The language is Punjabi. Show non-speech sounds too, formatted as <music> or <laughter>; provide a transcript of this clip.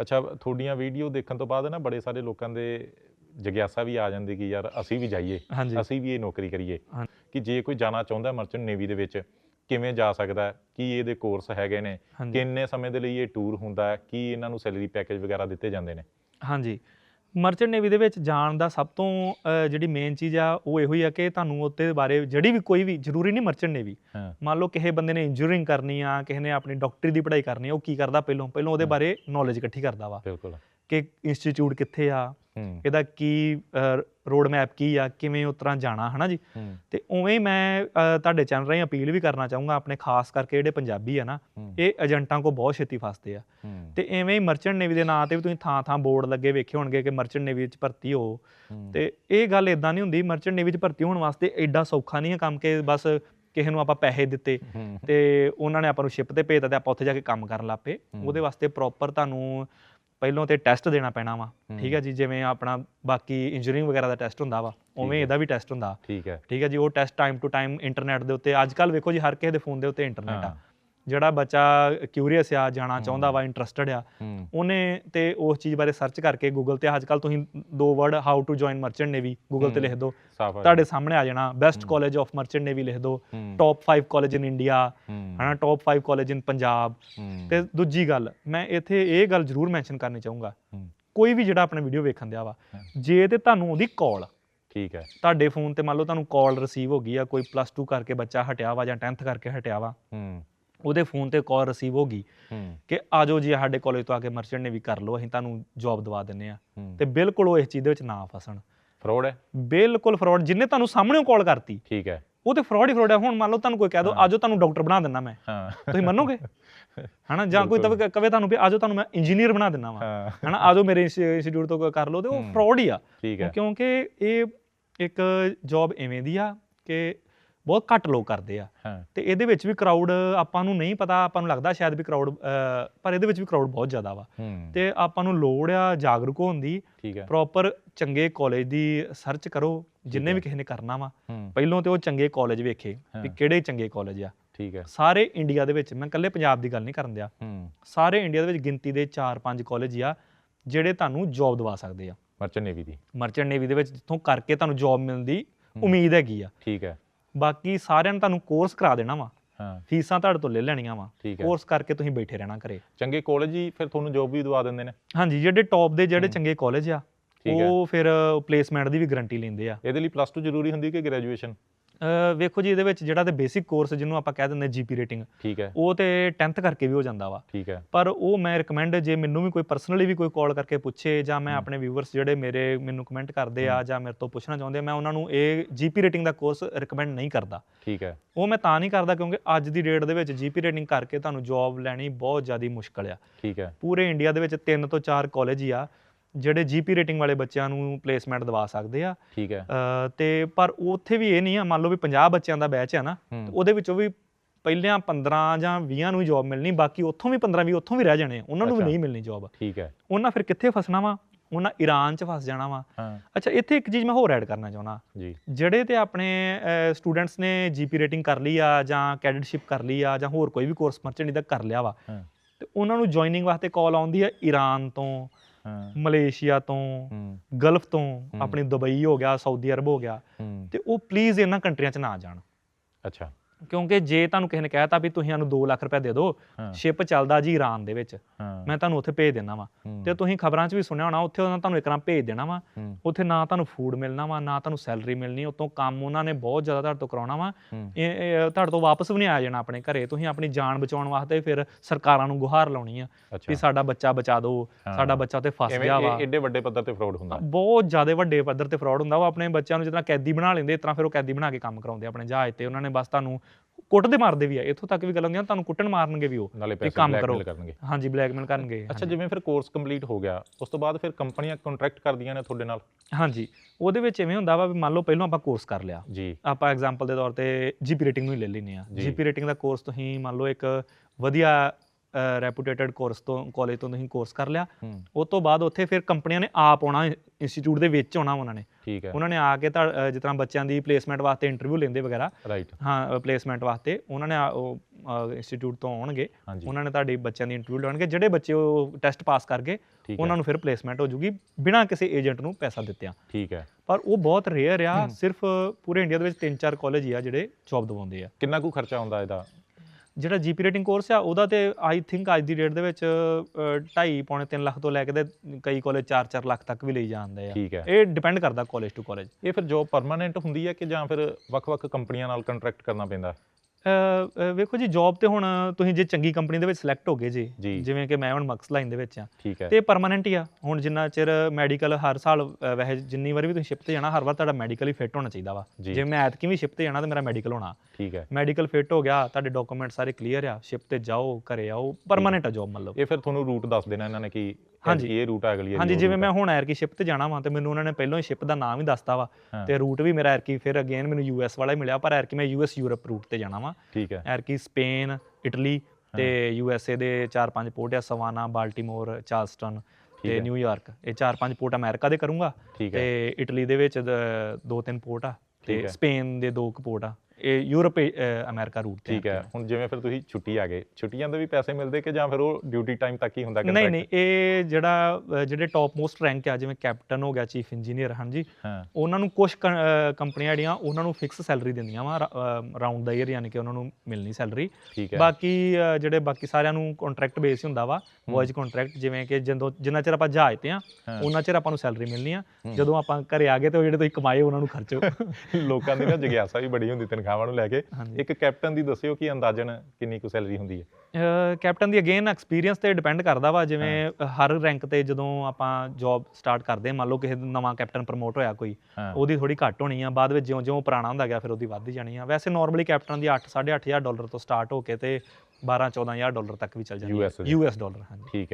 ਅੱਛਾ ਤੁਹਾਡੀਆਂ ਵੀਡੀਓ ਦੇਖਣ ਤੋਂ ਬਾਅਦ ਨਾ ਬੜੇ ਸਾਰੇ ਲੋਕਾਂ ਦੇ ਜਗਿਆਸਾ ਵੀ ਆ ਜਾਂਦੀ ਕਿ ਯਾਰ ਅਸੀਂ ਵੀ ਜਾਈਏ ਅਸੀਂ ਵੀ ਇਹ ਨੌਕਰੀ ਕਰੀਏ। ਕਿ ਜੇ ਕੋਈ ਜਾਣਾ ਚਾਹੁੰਦਾ ਮਰਚੈਂਟ ਨੇਵੀ ਦੇ ਵਿੱਚ ਕਿਵੇਂ ਜਾ ਸਕਦਾ ਹੈ? ਕੀ ਇਹਦੇ ਕੋਰਸ ਹੈਗੇ ਨੇ? ਕਿੰਨੇ ਸਮੇਂ ਦੇ ਲਈ ਇਹ ਟੂਰ ਹੁੰਦਾ ਹੈ? ਕੀ ਇਹਨਾਂ ਨੂੰ ਸੈਲਰੀ ਪੈਕੇਜ ਵਗੈਰਾ ਦਿੱਤੇ ਜਾਂਦੇ ਨੇ? ਹਾਂਜੀ। ਮਰਚੈਂਟ ਨੇਵੀ ਦੇ ਵਿੱਚ ਜਾਣ ਦਾ ਸਭ ਤੋਂ ਜਿਹੜੀ ਮੇਨ ਚੀਜ਼ ਆ ਉਹ ਇਹੋ ਹੀ ਆ ਕਿ ਤੁਹਾਨੂੰ ਉੱਤੇ ਬਾਰੇ ਜਿਹੜੀ ਵੀ ਕੋਈ ਵੀ ਜ਼ਰੂਰੀ ਨਹੀਂ ਮਰਚੈਂਟ ਨੇਵੀ। ਮੰਨ ਲਓ ਕਿਸੇ ਬੰਦੇ ਨੇ ਇੰਜੀਨੀਅਰਿੰਗ ਕਰਨੀ ਆ ਕਿਸੇ ਨੇ ਆਪਣੀ ਡਾਕਟਰੀ ਦੀ ਪੜ੍ਹਾਈ ਕਰਨੀ ਆ ਉਹ ਕੀ ਕਰਦਾ ਪਹਿਲੋਂ? ਪਹਿਲੋਂ ਉਹਦੇ। ਬਾਰੇ ਨੌਲੇਜ ਇਕੱਠੀ ਕਰਦਾ ਵਾ। ਬਿਲਕੁਲ। ਕਿ ਇੰਸਟੀਚਿਊਟ ਕਿੱਥੇ ਆ ਇਹਦਾ ਕੀ ਰੋਡ ਮੈਪ ਕੀ ਆ ਕਿਵੇਂ ਉਸ ਤਰ੍ਹਾਂ ਜਾਣਾ ਹਨਾ ਜੀ? ਤੇ ਉਵੇਂ ਹੀ ਮੈਂ ਤੁਹਾਡੇ ਚੈਨਲ ਰਾਹੀਂ ਅਪੀਲ ਵੀ ਕਰਨਾ ਚਾਹੂੰਗਾ ਆਪਣੇ ਖਾਸ ਕਰਕੇ ਜਿਹੜੇ ਪੰਜਾਬੀ ਆ ਨਾ ਇਹ ਏਜੰਟਾਂ ਕੋ ਬਹੁਤ ਛੇਤੀ ਫਸਦੇ ਆ। ਤੇ ਐਵੇਂ ਹੀ ਮਰਚੈਂਟ ਨੇਵੀ ਦੇ ਨਾਂ ਤੇ ਵੀ ਤੁਸੀਂ ਥਾਂ ਥਾਂ ਬੋਰਡ ਲੱਗੇ ਵੇਖੇ ਹੋਣਗੇ ਕਿ ਮਰਚੈਂਟ ਨੇਵੀ ਵਿੱਚ ਭਰਤੀ ਹੋ। ਤੇ ਇਹ ਗੱਲ ਇਦਾਂ ਨਹੀਂ ਹੁੰਦੀ ਮਰਚੈਂਟ ਨੇਵੀ 'ਚ ਭਰਤੀ ਹੋਣ ਵਾਸਤੇ ਐਡਾ ਸੌਖਾ ਨਹੀਂ ਹੈ ਕੰਮ ਕਿ ਬਸ ਕਿਸੇ ਨੂੰ ਆਪਾਂ ਪੈਸੇ ਦਿੱਤੇ ਤੇ ਉਹਨਾਂ ਨੇ ਆਪਾਂ ਨੂੰ ਸ਼ਿਪ ਤੇ ਭੇਜਤਾ ਤੇ ਆਪਾਂ ਉੱਥੇ ਜਾ ਕੇ ਕੰਮ ਕਰਨ ਹੂੰ। ਉਹਦੇ ਵਾਸਤੇ ਪ੍ਰੋਪਰ ਤੁਹਾਨੂੰ ਪਹਿਲੋਂ ਤੇ ਟੈਸਟ ਦੇਣਾ ਪੈਣਾ ਵਾ ਠੀਕ ਹੈ ਜੀ ਜਿਵੇਂ ਆਪਣਾ ਬਾਕੀ ਇੰਜੀਨੀਅਰਿੰਗ ਵਗੈਰਾ ਦਾ ਟੈਸਟ ਹੁੰਦਾ ਵਾ ਉਵੇਂ। ਇਹਦਾ ਵੀ ਟੈਸਟ ਹੁੰਦਾ। ਠੀਕ ਹੈ। ਠੀਕ ਹੈ ਜੀ ਉਹ test time to time internet ਦੇ ਉੱਤੇ ਅੱਜ ਕੱਲ ਵੇਖੋ ਜੀ ਹਰ ਕਿਸੇ ਦੇ ਫੋਨ ਦੇ ਉੱਤੇ ਇੰਟਰਨੈਟ ਆ। ਜਿਹੜਾ ਬੱਚਾ ਕਿਊਰੀਅਸ ਆ ਜਾਣਾ ਚਾਹੁੰਦਾ ਵਾ ਇੰਟਰਸਟਡ ਆ ਉਹਨੇ ਤੇ ਉਸ ਚੀਜ਼ ਬਾਰੇ ਸਰਚ ਕਰਕੇ ਗੂਗਲ ਤੇ ਅੱਜ ਕੱਲ ਤੁਸੀਂ ਦੋ word how to join merchant navy Google ਤੇ। ਲਿਖ ਦਿਓ ਤੁਹਾਡੇ ਸਾਹਮਣੇ ਆ ਜਾਣਾ। Best. College of merchant navy ਲਿਖ ਦਿਓ ਟੌਪ 5 ਕਾਲਜ ਇਨ ਇੰਡੀਆ ਹਨਾ ਟੌਪ 5 ਕਾਲਜ ਇਨ ਪੰਜਾਬ ਤੇ ਦੂਜੀ ਗੱਲ ਮੈਂ ਇੱਥੇ ਇਹ ਗੱਲ ਜ਼ਰੂਰ ਮੈਂਸ਼ਨ ਕਰਨੀ ਚਾਹੂੰਗਾ। ਕੋਈ ਵੀ ਜਿਹੜਾ ਆਪਣਾ ਵੀਡੀਓ ਵੇਖਣ ਦਿਆ ਵਾ। ਜੇ ਤੇ ਤੁਹਾਨੂੰ ਉਹਦੀ ਕਾਲ ਠੀਕ ਹੈ। ਤੁਹਾਡੇ ਫੋਨ ਤੇ ਮੰਨ ਲਓ ਤੁਹਾਨੂੰ ਕਾਲ ਰਿਸੀਵ ਹੋ ਗਈ ਆ ਕੋਈ ਪਲੱਸ 2 ਕਰਕੇ ਬੱਚਾ ਹਟਿਆ ਵਾ ਜਾਂ 10th ਕਰਕੇ ਹਟਿਆ ਵਾ। ਹੂੰ, ਉਹਦੇ ਫੋਨ ਤੇ ਕਾਲ ਰਿਸੀਵ ਹੋ ਗਈ ਕਿ ਆਜੋ ਜੀ ਸਾਡੇ ਕਾਲਜ ਤੋਂ ਆ ਕੇ ਮਰਚੈਂਟ ਨੇਵੀ ਕਰ ਲਓ ਅਸੀਂ ਤੁਹਾਨੂੰ ਜੌਬ ਦਵਾ ਦਿੰਨੇ ਆ ਤੇ ਬਿਲਕੁਲ ਉਹ ਇਸ ਚੀਜ਼ ਦੇ ਵਿੱਚ ਨਾ ਫਸਣ। ਫਰੋਡ ਹੈ? ਬਿਲਕੁਲ ਫਰਾਡ ਜਿੰਨੇ ਤੁਹਾਨੂੰ ਸਾਹਮਣੇ ਕਾਲ ਕਰਤੀ ਠੀਕ ਹੈ। ਉਹ ਤੇ ਫਰਾਡ ਹੀ ਫਰਾਡ ਹੈ। ਹੁਣ ਮੰਨ ਲਓ ਤੁਹਾਨੂੰ ਕੋਈ ਕਹਿ ਦੋ। ਆਜੋ ਤੁਹਾਨੂੰ ਡਾਕਟਰ ਬਣਾ ਦਿੰਨਾ ਮੈਂ। ਹਾਂ। ਤੁਸੀਂ ਮੰਨੋਗੇ? ਹਨਾ ਜਾਂ ਕੋਈ। ਤਵੇ ਕਵੇ ਤੁਹਾਨੂੰ ਵੀ ਆਜੋ ਤੁਹਾਨੂੰ ਮੈਂ ਇੰਜੀਨੀਅਰ ਬਣਾ ਦਿੰਨਾ ਵਾ। ਹਨਾ ਆਜੋ ਮੇਰੇ ਇੰਸਟੀਚਿਊਟ ਤੋਂ ਕਰ ਲਓ ਤੇ ਉਹ। ਫਰਾਡ ਹੀ ਆ। ਠੀਕ ਹੈ। ਕਿਉਂਕਿ ਇਹ ਇੱਕ ਜੌਬ ਐਵੇਂ ਦੀ ਆ ਕਿ ਬਹੁਤ ਘੱਟ ਲੋਕ ਕਰਦੇ ਆ। ਤੇ ਇਹਦੇ ਵਿੱਚ ਵੀ ਕਰਾਊਡ ਆਪਾਂ ਨੂੰ ਨਹੀਂ ਪਤਾ ਆਪਾਂ ਨੂੰ ਲੱਗਦਾ ਸ਼ਾਇਦ ਵੀ ਕਰਾਊਡ ਪਰ ਇਹਦੇ ਵਿੱਚ ਵੀ ਕਰਾਊਡ ਬਹੁਤ ਜ਼ਿਆਦਾ ਵਾ। ਤੇ ਆਪਾਂ ਨੂੰ ਲੋੜ ਆ ਜਾਗਰੂਕ ਹੋਣ ਦੀ। ਪ੍ਰੋਪਰ ਚੰਗੇ ਕਾਲਜ ਦੀ ਸਰਚ ਕਰੋ ਜਿੰਨੇ। ਵੀ ਕਿਸੇ ਨੇ ਕਰਨਾ ਵਾ। ਪਹਿਲੋਂ ਤੇ ਉਹ ਚੰਗੇ ਕਾਲਜ ਵੇਖੇ ਵੀ। ਕਿਹੜੇ ਚੰਗੇ ਕਾਲਜ ਆ। ਠੀਕ ਹੈ ਸਾਰੇ ਇੰਡੀਆ ਦੇ ਵਿੱਚ ਮੈਂ ਇਕੱਲੇ ਪੰਜਾਬ ਦੀ ਗੱਲ ਨਹੀਂ ਕਰਨ ਦਿਆ। ਸਾਰੇ ਇੰਡੀਆ ਦੇ ਵਿੱਚ ਗਿਣਤੀ ਦੇ 4-5 ਕਾਲਜ ਆ ਜਿਹੜੇ ਤੁਹਾਨੂੰ ਜੌਬ ਦਵਾ ਸਕਦੇ ਆ। ਮਰਚੈਂਟ ਨੇਵੀ ਦੀ। ਮਰਚੈਂਟ ਨੇਵੀ ਦੇ ਵਿੱਚ ਜਿੱਥੋਂ ਕਰਕੇ ਤੁਹਾਨੂੰ ਜੌਬ ਮਿਲਣ ਦੀ। ਉਮੀਦ ਹੈਗੀ ਆ। ਠੀਕ ਹੈ ਬਾਕੀ ਸਾਰਿਆਂ ਨੂੰ ਤੁਹਾਨੂੰ ਕੋਰਸ ਕਰਾ ਦੇਣਾ ਵਾ। ਹਾਂ। ਫੀਸਾਂ ਤੁਹਾਡੇ ਤੋਂ ਲੈ ਲੈਣੀਆਂ ਵਾ। ਠੀਕ ਹੈ। ਕੋਰਸ ਕਰਕੇ ਤੁਸੀਂ ਬੈਠੇ ਰਹਿਣਾ ਘਰੇ। ਚੰਗੇ ਕਾਲਜ ਹੀ ਫਿਰ ਤੁਹਾਨੂੰ ਜੋਬ ਵੀ ਦਵਾ ਦਿੰਦੇ ਨੇ। ਹਾਂਜੀ ਜਿਹੜੇ ਟੌਪ ਦੇ ਜਿਹੜੇ। ਚੰਗੇ ਕਾਲਜ ਆ ਠੀਕ ਹੈ। ਉਹ ਫਿਰ ਪਲੇਸਮੈਂਟ ਦੀ ਵੀ ਗਾਰੰਟੀ ਲੈਂਦੇ ਆ। ਇਹਦੇ ਲਈ ਪਲੱਸ 2 ਜ਼ਰੂਰੀ ਹੁੰਦੀ ਕਿ ਗ੍ਰੈਜੂਏਸ਼ਨ ਵੇਖੋ ਜੀ ਇਹਦੇ ਵਿੱਚ ਜਿਹੜਾ ਤੇ ਬੇਸਿਕ ਕੋਰਸ ਜਿਹਨੂੰ ਆਪਾਂ ਕਹਿ ਦਿੰਦੇ ਜੀਪੀ ਰੇਟਿੰਗ ਠੀਕ ਹੈ। ਉਹ ਤੇ 10th ਕਰਕੇ ਵੀ ਹੋ ਜਾਂਦਾ ਵਾ। ਠੀਕ ਹੈ। ਪਰ ਉਹ ਮੈਂ ਰეკਮੈਂਡ ਜੇ ਮੈਨੂੰ ਵੀ ਕੋਈ ਪਰਸਨਲੀ ਵੀ ਕੋਈ ਕਾਲ ਕਰਕੇ ਪੁੱਛੇ ਜਾਂ ਮੈਂ ਆਪਣੇ ਵਿਊਅਰਸ ਜਿਹੜੇ ਮੇਰੇ ਮੈਨੂੰ ਕਮੈਂਟ ਕਰਦੇ ਆ ਜਾਂ ਮੇਰੇ ਤੋਂ ਪੁੱਛਣਾ ਚਾਹੁੰਦੇ ਆ ਮੈਂ ਉਹਨਾਂ ਨੂੰ ਇਹ ਜੀਪੀ ਰੇਟਿੰਗ ਦਾ ਕੋਰਸ ਰეკਮੈਂਡ ਨਹੀਂ ਕਰਦਾ। ਠੀਕ ਹੈ। ਉਹ ਮੈਂ ਤਾਂ ਨਹੀਂ ਕਰਦਾ ਕਿਉਂਕਿ ਅੱਜ ਦੀ ਡੇਟ ਦੇ ਵਿੱਚ ਜੀਪੀ ਰੇਟਿੰਗ ਕਰਕੇ ਤੁਹਾਨੂੰ ਜੌਬ ਲੈਣੀ ਬਹੁਤ ਜ਼ਿਆਦਾ ਮੁਸ਼ਕਲ ਆ। ਠੀਕ ਹੈ। ਪੂਰੇ ਇੰਡੀਆ ਦੇ ਵਿੱਚ ਤਿੰਨ ਤੋਂ ਚਾਰ ਕਾਲਜ ਹੀ ਆ। ਜਿਹੜੇ ਜੀਪੀ ਰੇਟਿੰਗ ਵਾਲੇ ਬੱਚਿਆਂ ਨੂੰ ਪਲੇਸਮੈਂਟ ਦਵਾ ਸਕਦੇ ਆ। ਠੀਕ ਹੈ। ਤੇ ਪਰ ਉੱਥੇ ਵੀ ਇਹ ਨਹੀਂ ਆ ਮੰਨ ਲਓ ਵੀ 50 ਬੱਚਿਆਂ ਦਾ ਬੈਚ ਆ ਨਾ ਉਹਦੇ ਵਿੱਚੋਂ ਵੀ ਪਹਿਲਿਆਂ 15 ਜਾਂ 20 ਨੂੰ ਜੌਬ ਮਿਲਣੀ ਬਾਕੀ ਉੱਥੋਂ ਵੀ 15 20 ਉੱਥੋਂ ਵੀ ਰਹਿ ਜਾਣੇ ਉਹਨਾਂ ਨੂੰ ਵੀ। ਨਹੀਂ ਮਿਲਣੀ ਜੌਬ ਠੀਕ ਹੈ। ਉਹਨਾਂ ਫਿਰ ਕਿੱਥੇ ਫਸਣਾ ਵਾ? ਉਹਨਾਂ ਈਰਾਨ 'ਚ ਫਸ ਜਾਣਾ ਵਾ। ਅੱਛਾ ਇੱਥੇ ਇੱਕ ਚੀਜ਼ ਮੈਂ ਹੋਰ ਐਡ ਕਰਨਾ ਚਾਹੁੰਦਾ। ਜੀ। ਜਿਹੜੇ ਤੇ ਆਪਣੇ ਸਟੂਡੈਂਟਸ ਨੇ ਜੀਪੀ ਰੇਟਿੰਗ ਕਰ ਲਈ ਆ ਜਾਂ ਕੈਡਟਸ਼ਿਪ ਕਰ ਲਈ ਆ ਜਾਂ ਹੋਰ ਕੋਈ ਵੀ ਕੋਰਸ ਮਰਚੈਂਟ ਦਾ ਕਰ ਲਿਆ ਵਾ ਤੇ ਉਹਨਾਂ ਨੂੰ ਜੁਆਇਨਿੰਗ ਵਾਸਤੇ ਕਾਲ ਆਉਂਦੀ ਆ ਈਰਾਨ ਤੋਂ। ਹਾਂ। ਮਲੇਸ਼ੀਆ ਤੋਂ ਗਲਫ ਤੋਂ ਆਪਣੀ ਦੁਬਈ ਹੋ ਗਿਆ ਸਾਊਦੀ ਅਰਬ ਹੋ ਗਿਆ ਤੇ ਉਹ ਪਲੀਜ਼ ਇਹਨਾਂ ਕੰਟਰੀਆਂ 'ਚ ਨਾ ਜਾਣ। ਅੱਛਾ। ਕਿਉਂਕਿ ਜੇ ਤੁਹਾਨੂੰ ਕਿਸੇ ਨੇ ਕਹਿਤਾ ਵੀ ਤੁਸੀਂ ਸਾਨੂੰ 2 ਲੱਖ ਰੁਪਏ ਦੇ ਦਿਓ ਸ਼ਿਪ ਚੱਲਦਾ ਜੀ ਈਰਾਨ ਦੇ ਵਿੱਚ। ਮੈਂ ਤੁਹਾਨੂੰ ਉੱਥੇ ਭੇਜ ਦੇਣਾ ਵਾ। ਤੇ ਤੁਸੀਂ ਖਬਰਾਂ 'ਚ ਵੀ ਸੁਣਿਆ ਹੋਣਾ ਉੱਥੇ ਉਹਨਾਂ ਤੁਹਾਨੂੰ ਇੱਕ ਰਾਂ ਭੇਜ ਦੇਣਾ ਵਾ। ਉੱਥੇ ਨਾ ਤੁਹਾਨੂੰ ਫੂਡ ਮਿਲਣਾ ਵਾ ਨਾ ਤੁਹਾਨੂੰ ਸੈਲਰੀ ਮਿਲਣੀ ਉਤੋਂ ਕੰਮ ਉਹਨਾਂ ਨੇ ਬਹੁਤ ਜ਼ਿਆਦਾ ਤੁਹਾਡੇ ਤੋਂ ਕਰਾਉਣਾ ਵਾ। ਤੁਹਾਡੇ ਤੋਂ ਵਾਪਸ ਵੀ ਨਹੀਂ ਆ ਜਾਣਾ ਆਪਣੇ ਘਰੇ। ਤੁਸੀਂ ਆਪਣੀ ਜਾਨ ਬਚਾਉਣ ਵਾਸਤੇ ਫਿਰ ਸਰਕਾਰਾਂ ਨੂੰ ਗੁਹਾਰ ਲਾਉਣੀ ਆ ਵੀ ਸਾਡਾ ਬੱਚਾ ਬਚਾ ਦਿਓ। ਸਾਡਾ ਬੱਚਾ ਉੱਥੇ ਫਸ ਗਿਆ ਵਾ। ਏਡੇ ਵੱਡੇ ਪੱਧਰ ਤੇ ਫਰਾਡ ਹੁੰਦਾ? ਬਹੁਤ ਜ਼ਿਆਦਾ ਵੱਡੇ ਪੱਧਰ ਤੇ ਫਰਾਡ ਹੁੰਦਾ ਉਹ ਆਪਣੇ ਬੱਚਿਆਂ ਨੂੰ ਜਿੱਦਾਂ ਕੈਦੀ ਬਣਾ ਲੈਂਦੇ ਇਸ ਤਰ੍ਹਾਂ ਫਿਰ ਉਹ ਕੈਦੀ ਬਣਾ ਕੇ ਕੰਮ ਕਰਾਉਂਦੇ ਆਪਣੇ ਜਹਾਜ਼ ਤੇ। ਉਹਨਾਂ ਨੇ ਬਸ ਤੁਹਾਨੂੰ ਕੁੱਟਦੇ ਮਾਰਦੇ ਵੀ ਆ ਇੱਥੋਂ ਤੱਕ ਵੀ ਗੱਲ ਹੁੰਦੀਆਂ ਤੁਹਾਨੂੰ ਕੁੱਟਣ ਮਾਰਨਗੇ ਵੀ ਉਹ ਨਾਲੇ ਪੈਸੇ ਕੰਮ ਬਲੈਕਮੇਲ ਕਰੋ। ਕਰਨਗੇ ਹਾਂਜੀ ਬਲੈਕਮੇਲ ਕਰਨਗੇ ਅੱਛਾ। ਜਿਵੇਂ ਫਿਰ ਕੋਰਸ ਕੰਪਲੀਟ ਹੋ ਗਿਆ ਉਸ ਤੋਂ ਬਾਅਦ ਫਿਰ ਕੰਪਨੀਆਂ ਕੰਟਰੈਕਟ ਕਰਦੀਆਂ ਨੇ ਤੁਹਾਡੇ ਨਾਲ ਹਾਂਜੀ ਉਹਦੇ ਵਿੱਚ ਐਵੇਂ ਹੁੰਦਾ ਵਾ ਵੀ ਮੰਨ ਲਓ ਪਹਿਲਾਂ ਆਪਾਂ ਕੋਰਸ ਕਰ ਲਿਆ ਜੀ ਆਪਾਂ ਐਗਜ਼ਾਮਪਲ ਦੇ ਤੌਰ ਤੇ ਜੀਪੀ ਰੇਟਿੰਗ ਨੂੰ ਹੀ ਲੈ ਲੈਂਦੇ ਆ। ਜੀਪੀ ਰੇਟਿੰਗ ਦਾ ਕੋਰਸ ਤੁਸੀਂ ਮੰਨ ਲਓ ਇੱਕ ਵਧੀਆ ਰੈਪੂਟੇਟਡ ਕੋਰਸ ਤੋਂ ਕਾਲਜ ਤੋਂ ਤੁਸੀਂ ਕੋਰਸ ਕਰ ਲਿਆ। ਉਸ ਤੋਂ ਬਾਅਦ ਉੱਥੇ ਫਿਰ ਕੰਪਨੀਆਂ ਨੇ ਆਪ ਆਉਣਾ ਇੰਸਟੀਚਿਊਟ ਦੇ ਵਿੱਚ ਆਉਣਾ ਉਹਨਾਂ ਨੇ। ਠੀਕ ਹੈ। ਉਹਨਾਂ ਨੇ ਆ ਕੇ ਤਾਂ ਜਿਸ ਤਰ੍ਹਾਂ ਬੱਚਿਆਂ ਦੀ ਪਲੇਸਮੈਂਟ ਵਾਸਤੇ ਇੰਟਰਵਿਊ ਲੈਂਦੇ ਵਗੈਰਾ। ਰਾਈਟ ਹਾਂ ਪਲੇਸਮੈਂਟ ਵਾਸਤੇ ਉਹਨਾਂ ਨੇ ਉਹ ਇੰਸਟੀਚਿਊਟ ਤੋਂ ਆਉਣਗੇ। ਉਹਨਾਂ ਨੇ ਤੁਹਾਡੇ ਬੱਚਿਆਂ ਦੀ ਇੰਟਰਵਿਊ ਲੈਣਗੇ। ਜਿਹੜੇ ਬੱਚੇ ਉਹ ਟੈਸਟ ਪਾਸ ਕਰ ਗਏ ਠੀਕ ਉਹਨਾਂ ਨੂੰ ਫਿਰ ਪਲੇਸਮੈਂਟ ਹੋ ਜੂਗੀ ਬਿਨਾਂ ਕਿਸੇ ਏਜੰਟ ਨੂੰ ਪੈਸਾ ਦਿੱਤਿਆਂ। ਠੀਕ ਹੈ। ਪਰ ਉਹ ਬਹੁਤ ਰੇਅਰ ਆ। ਸਿਰਫ ਪੂਰੇ ਇੰਡੀਆ ਦੇ ਵਿੱਚ 3-4 ਕਾਲਜ ਹੀ ਆ ਜਿਹੜੇ ਜੌਬ ਦਿਵਾਉਂਦੇ ਆ। ਕਿੰਨਾ ਕੁ ਖਰਚਾ ਆਉਂਦਾ ਇਹਦਾ? ਜਿਹੜਾ ਜੀਪੀ ਰੇਟਿੰਗ ਕੋਰਸ ਆ ਉਹਦਾ ਤੇ ਆਈ ਥਿੰਕ ਅੱਜ ਦੀ ਡੇਟ ਦੇ ਵਿੱਚ 2.5 ਪੌਣੇ 3 ਲੱਖ ਤੋਂ ਲੈ ਕੇ ਤੇ ਕਈ ਕਾਲਜ 4-4 ਲੱਖ ਤੱਕ ਵੀ ਲਈ ਜਾਂਦੇ ਆ। ਠੀਕ ਹੈ। ਇਹ ਡਿਪੈਂਡ ਕਰਦਾ ਕਾਲਜ ਟੂ ਕਾਲਜ ਇਹ ਫਿਰ ਜੋਬ ਪਰਮਾਨੈਂਟ ਹੁੰਦੀ ਹੈ ਕਿ ਜਾਂ ਫਿਰ ਵੱਖ-ਵੱਖ ਕੰਪਨੀਆਂ ਨਾਲ ਕੰਟਰੈਕਟ ਕਰਨਾ ਪੈਂਦਾ? ਵੇਖੋ ਜੀ ਜੌਬ ਤੇ ਹੁਣ ਤੁਸੀਂ ਜੇ ਚੰਗੀ ਕੰਪਨੀ ਦੇ ਵਿੱਚ ਸਿਲੈਕਟ ਹੋ ਗਏ ਜੀ। ਜਿਵੇਂ ਕਿ ਮੈਂ ਹੁਣ ਮਕਸ ਲਾਈਨ ਦੇ ਵਿੱਚ ਆ ਤੇ ਪਰਮਾਨੈਂਟ ਹੀ ਆ। ਹੁਣ ਜਿੰਨਾ ਚਿਰ ਮੈਡੀਕਲ ਹਰ ਸਾਲ ਵੈਸੇ ਜਿੰਨੀ ਵਾਰੀ ਵੀ ਤੁਸੀਂ ਸ਼ਿਫਟ ਤੇ ਜਾਣਾ ਹਰ ਵਾਰ ਤੁਹਾਡਾ ਮੈਡੀਕਲ ਹੀ ਫਿੱਟ ਹੋਣਾ ਚਾਹੀਦਾ ਵਾ। ਜੀ। ਮੈਂ ਐਤਕੀ ਵੀ ਸ਼ਿਫਟ ਤੇ ਜਾਣਾ ਤੇ ਮੇਰਾ ਮੈਡੀਕਲ ਹੋਣਾ। ਠੀਕ ਹੈ। ਮੈਡੀਕਲ ਫਿੱਟ ਹੋ ਗਿਆ ਤੁਹਾਡੇ ਡਾਕੂਮੈਂਟ ਸਾਰੇ ਕਲੀਅਰ ਆ ਸ਼ਿਫਟ ਤੇ ਜਾਓ ਘਰੇ ਆਓ ਪਰਮਾਨੈਂਟ ਆ ਜੌਬ ਮੰਨ ਲਓ। ਇਹ ਫਿਰ ਤੁਹਾਨੂੰ ਰੂਟ ਦੱਸ ਦੇਣਾ ਇਹਨਾਂ ਨੇ ਕਿ ਹਾਂਜੀ। ਇਹ ਰੂਟ ਆ ਅਗਲੀ ਹਾਂਜੀ ਜਿਵੇਂ ਮੈਂ ਹੁਣ ਐਰਕੀ ਸ਼ਿਪ ਤੇ ਜਾਣਾ ਵਾਂ ਤੇ ਮੈਨੂੰ ਉਹਨਾਂ ਨੇ ਪਹਿਲਾਂ ਹੀ ਸ਼ਿਪ ਦਾ ਨਾਮ ਹੀ ਦੱਸਤਾ ਵਾ। ਤੇ ਰੂਟ ਵੀ ਮੇਰਾ ਐਰਕੀ ਫਿਰ ਅਗੇਨ ਮੈਨੂੰ ਯੂਐਸ ਵਾਲਾ ਹੀ ਮਿਲਿਆ ਪਰ ਐਰਕੀ ਮੈਂ ਯੂਐਸ ਯੂਰਪ ਰੂਟ ਤੇ ਜਾਣਾ ਵਾਂ ਠੀਕ ਹੈ ਐਰਕੀ ਸਪੇਨ ਇਟਲੀ ਤੇ ਯੂਐਸਏ ਦੇ 4-5 ਪੋਰਟ ਆ ਸਵਾਨਾ ਬਾਲਟਿਮੋਰ ਚਾਰਲਸਟਨ ਠੀਕ ਤੇ। ਨਿਊਯਾਰਕ ਇਹ 4-5 ਪੋਰਟ ਅਮਰੀਕਾ ਦੇ ਕਰੂੰਗਾ ਤੇ ਇਟਲੀ ਦੇ ਵਿੱਚ ਦ- ਤਿੰਨ ਪੋਰਟ ਆ ਤੇ। ਸਪੇਨ ਦੇ ਦੋ ਕੁ ਪੋਰਟ ਆ ਇਹ ਯੂਰਪ ਅਮਰੀਕਾ ਰੂਟ ਤੇ ਠੀਕ ਹੈ। ਹੁਣ ਜਿਵੇਂ ਫਿਰ ਤੁਸੀਂ ਛੁੱਟੀ ਆ ਗਏ ਛੁੱਟੀਆਂ ਦੇ ਵੀ ਪੈਸੇ ਮਿਲਦੇ ਕਿ ਜਾਂ ਫਿਰ ਉਹ ਡਿਊਟੀ ਟਾਈਮ ਤੱਕ ਹੀ ਹੁੰਦਾ ਨਹੀਂ contract? ਨਹੀਂ ਇਹ ਜਿਹੜਾ ਜਿਹੜੇ ਟੌਪ ਮੋਸਟ ਰੈਂਕ ਆ ਜਿਵੇਂ ਕੈਪਟਨ ਹੋ ਗਿਆ ਚੀਫ ਇੰਜੀਨੀਅਰ ਹਾਂਜੀ ਹਾਂ। ਉਹਨਾਂ ਨੂੰ ਕੁਝ ਕੰਪਨੀਆਂ ਜਿਹੜੀਆਂ ਉਹਨਾਂ ਨੂੰ ਫਿਕਸ ਸੈਲਰੀ ਦਿੰਦੀਆਂ ਵਾ ਰਾਉਂਡ ਦਾ ਈਅਰ ਯਾਨੀ ਕਿ ਉਹਨਾਂ ਨੂੰ ਮਿਲਣੀ ਸੈਲਰੀ ਠੀਕ ਹੈ। ਬਾਕੀ ਜਿਹੜੇ ਬਾਕੀ ਸਾਰਿਆਂ ਨੂੰ ਕੰਟਰੈਕਟ ਬੇਸ ਹੁੰਦਾ ਵਾ ਵੌਇਸ ਕੰਟਰੈਕਟ ਜਿਵੇਂ ਕਿ ਜਦੋਂ ਜਿੰਨਾ ਚਿਰ ਆਪਾਂ ਜਹਾਜ਼ ਤੇ ਆ। ਉਹਨਾਂ ਚਿਰ ਆਪਾਂ ਨੂੰ ਸੈਲਰੀ ਮਿਲਣੀ ਆ। ਜਦੋਂ ਆਪਾਂ ਘਰੇ ਆ ਗਏ ਤੇ ਉਹ ਜਿਹੜੇ ਤੁਸੀਂ ਕਮਾਏ ਉਹਨਾਂ ਨੂੰ ਖਰਚੋ। ਲੋਕਾਂ ਦੀ ਨਾ <laughs> ਜਿਗਿਆਸਾ ਵੀ ਬੜੀ ਹੁੰਦੀ ਤਨਖਾਹਾਂ ਨੂੰ ਲੈ ਕੇ। ਇੱਕ ਕੈਪਟਨ ਦੀ ਦੱਸਿਓ ਕਿ ਅੰਦਾਜ਼ਨ ਕਿੰਨੀ ਕੁ ਸੈਲਰੀ ਹੁੰਦੀ ਹੈ? ਕੈਪਟਨ ਦੀ ਅਗੇਨ ਐਕਸਪੀਰੀਅੰਸ ਤੇ ਡਿਪੈਂਡ ਕਰਦਾ ਵਾ ਜਿਵੇਂ ਹਰ ਰੈਂਕ ਤੇ ਜਦੋਂ ਆਪਾਂ ਜੌਬ ਸਟਾਰਟ ਕਰਦੇ ਮੰਨ ਲਓ ਕਿਸੇ ਨਵਾਂ ਕੈਪਟਨ ਪ੍ਰਮੋਟ ਹੋਇਆ ਕੋਈ ਉਹਦੀ ਥੋੜੀ ਘੱਟ ਹੋਣੀ ਆ ਬਾਅਦ ਵਿੱਚ ਜਿਉਂ ਜਿਉਂ ਪੁਰਾਣਾ ਹੁੰਦਾ ਗਿਆ ਫਿਰ ਉਹਦੀ ਵੱਧਦੀ ਜਾਣੀ ਆ। ਵੈਸੇ ਨਾਰਮਲੀ ਕੈਪਟਨ ਦੀ 8 8500 ਡਾਲਰ ਤੋਂ ਸਟਾਰਟ ਹੋ ਕੇ ਤੇ 12 14000 ਡਾਲਰ ਤੱਕ ਵੀ ਚੱਲ ਜਾਂਦੀ ਹੈ। ਯੂਐਸ ਡਾਲਰ ਹਾਂਜੀ। ਠੀਕ